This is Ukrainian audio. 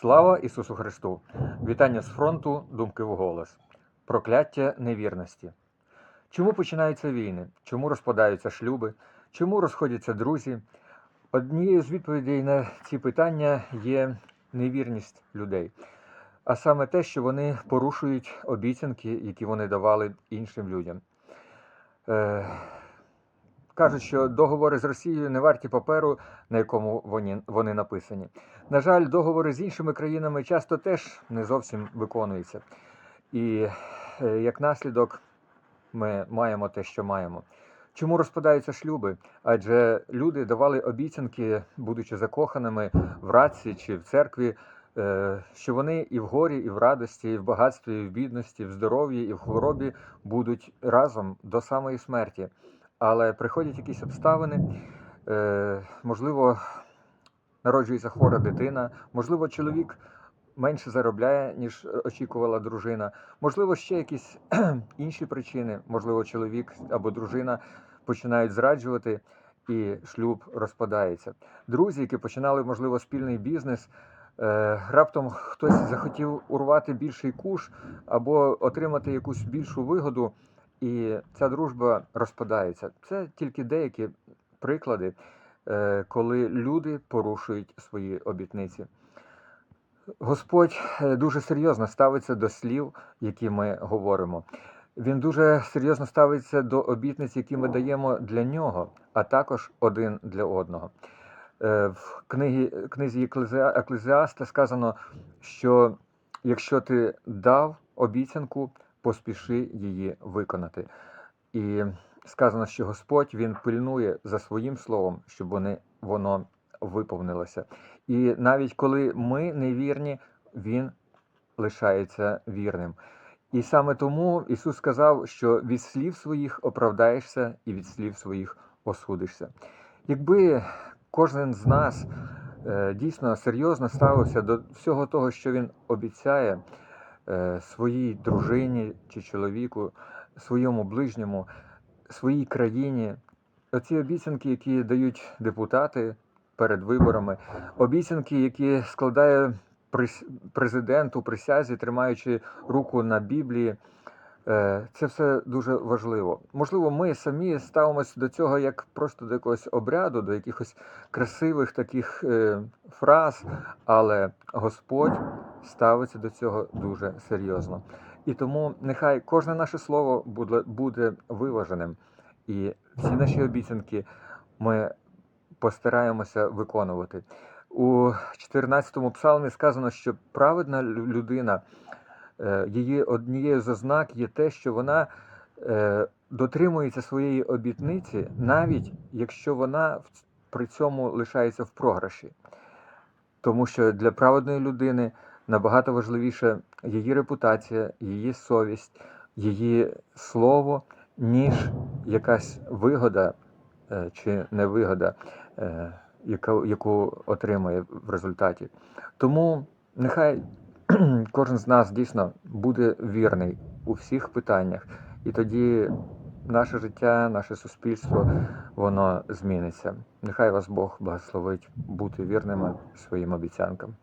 Слава Ісусу Христу! Вітання з фронту, думки в голос. Прокляття невірності. Чому починаються війни? Чому розпадаються шлюби? Чому розходяться друзі? Однією з відповідей на ці питання є невірність людей, а саме те, що вони порушують обіцянки, які вони давали іншим людям. Кажуть, що договори з Росією не варті паперу, на якому вони, вони написані. На жаль, договори з іншими країнами часто теж не зовсім виконуються. І е, як наслідок ми маємо те, що маємо. Чому розпадаються шлюби? Адже люди давали обіцянки, будучи закоханими в раці чи в церкві, е, що вони і в горі, і в радості, і в багатстві, і в бідності, і в здоров'ї, і в хворобі будуть разом до самої смерті. Але приходять якісь обставини, е, можливо, народжується хвора дитина, можливо, чоловік менше заробляє, ніж очікувала дружина, можливо, ще якісь інші причини, можливо, чоловік або дружина починають зраджувати. І шлюб розпадається. Друзі, які починали, можливо, спільний бізнес, е, раптом хтось захотів урвати більший куш або отримати якусь більшу вигоду, і ця дружба розпадається. Це тільки деякі приклади, е, коли люди порушують свої обітниці. Господь е, дуже серйозно ставиться до слів, які ми говоримо. Він дуже серйозно ставиться до обітниць, які ми даємо для нього, а також один для одного. Е, В книгі, книзі Еклезіаста сказано, що якщо ти дав обіцянку, поспіши її виконати. І сказано, що Господь Він пильнує за своїм словом, щоб вони, воно виповнилося. І навіть коли ми невірні, Він лишається вірним. І саме тому Ісус сказав, що від слів своїх оправдаєшся і від слів своїх осудишся. Якби кожен з нас е, дійсно серйозно ставився до всього того, що він обіцяє своїй дружині чи чоловіку, своєму ближньому, своїй країні, оці обіцянки, які дають депутати перед виборами, обіцянки, які складає президент у присязі, тримаючи руку на Біблії. Е, Це все дуже важливо. Можливо, ми самі ставимося до цього як просто до якогось обряду, до якихось красивих таких е, фраз, але Господь ставиться до цього дуже серйозно. І тому нехай кожне наше слово буде, виваженим, і всі наші обіцянки ми постараємося виконувати. У 14-му псалмі сказано, що праведна людина, е, її однією з ознак є те, що вона е, дотримується своєї обітниці, навіть якщо вона при цьому лишається в програші. Тому що для праведної людини набагато важливіше її репутація, її совість, її слово, ніж якась вигода е, чи невигода, е, яку отримує в результаті. Тому нехай кожен з нас дійсно буде вірний у всіх питаннях, і тоді наше життя, наше суспільство, воно зміниться. Нехай вас Бог благословить бути вірними своїм обіцянкам.